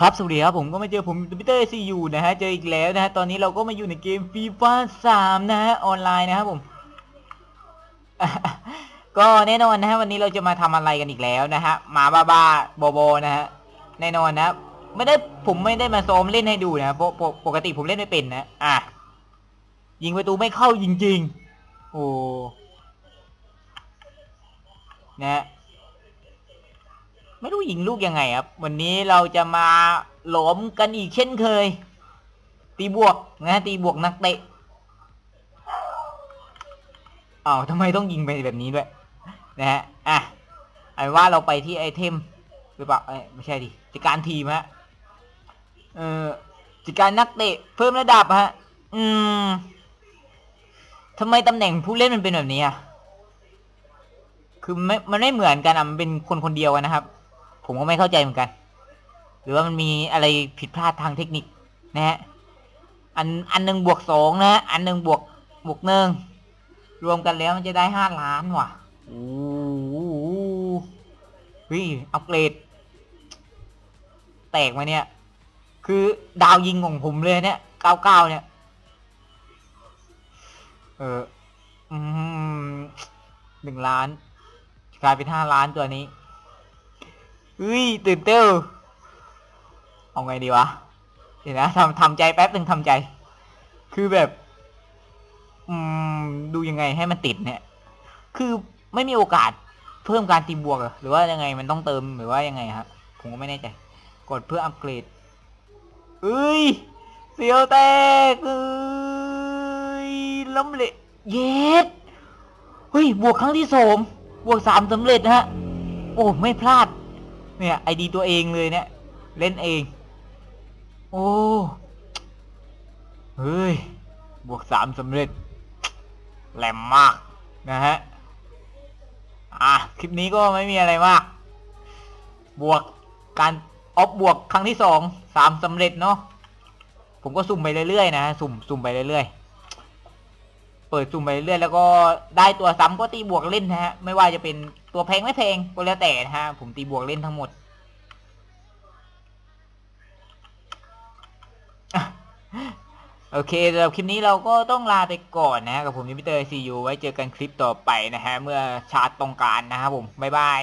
ครับสวัสดีครับผมก็มาเจอผมพีเตอร์ซียูนะฮะเจออีกแล้วนะฮะตอนนี้เราก็มาอยู่ในเกมฟีฟ่าสามนะฮะออนไลน์นะครับผม ก็แน่นอนนะฮะวันนี้เราจะมาทำอะไรกันอีกแล้วนะฮะหมาบ้าบ้าโบโบนะฮะแน่นอนนะไม่ได้ผมไม่ได้มาซ้อมเล่นให้ดูนะเพราะปกปกติผมเล่นไม่เป็นนะอะยิงประตูไม่เข้าจริงๆโอ้นะ ไม่รู้ยิงลูกยังไงครับ วันนี้เราจะมาหลอมกันอีกเช่นเคย ตีบวกนะตีบวกนักเตะอ้าวทำไมต้องยิงไปแบบนี้ด้วย นะฮะอะไอ้ว่าเราไปที่ไอเทมหรือเปล่าเอ้ไม่ใช่ดิจัดการทีมฮะเอ่อจัดการนักเตะเพิ่มระดับฮะ อืมทำไมตำแหน่งผู้เล่นมันเป็นแบบนี้อะคือไม่มันไม่เหมือนกันอะมันเป็นคนคนเดียวกันนะครับ ผมก็ไม่เข้าใจเหมือนกัน หรือว่ามันมีอะไรผิดพลาดทางเทคนิคนะฮะอันอันหนึ่งบวกสองนะฮะอันหนึ่งบวกบวกหนึ่งรวมกันแล้วมันจะได้ห้าล้านว่ะโอ้โหเฮ้ยอัปเกรด แตกมาเนี่ย คือดาวยิงของผมเลยเนี่ยเก้าเก้าเนี่ย เออ อืมหนึ่งล้านกลายเป็นห้าล้านตัวนี้ เฮ้ยตื่นเต้นเอาไงดีวะเดี๋ยวนะทำทำใจแป๊บหนึ่งทำใจ คือแบบ อืม ดูยังไงให้มันติดเนี่ย คือไม่มีโอกาสเพิ่มการตีบวกหรือว่ายังไงมันต้องเติมหรือว่ายังไงครับผมก็ไม่แน่ใจ กดเพื่ออัปเกรดเอ้ยเสียวแตกเอ้ยล้ำเละเย็ดเฮ้ย บวกครั้งที่สองบวกสามสำเร็จนะฮะ โอ้ ไม่พลาด เนี่ยไอดีตัวเองเลยเนี่ย เล่นเอง โอ้เฮ้ย บวกสามสำเร็จแหลมมากนะฮะ อะ คลิปนี้ก็ไม่มีอะไรมาก บวกการออฟบวกครั้งที่สองสามสำเร็จเนาะผมก็สุ่มไปเรื่อยๆนะฮะสุ่มสุ่มไปเรื่อยๆ เปิดสุ่มไปเรื่อยๆแล้วก็ได้ตัวซ้ำก็ตีบวกเล่นนะฮะ ไม่ว่าจะเป็นตัวแพงไม่แพงก็แล้วแต่นะฮะ ผมตีบวกเล่นทั้งหมดโอเคสำหรับคลิปนี้เราก็ต้องลาไปก่อนนะกับผมนิมิเตอร์ซียูไว้เจอกันคลิปต่อไปนะฮะ เมื่อชาร์จตรงการนะครับผม บ๊ายบาย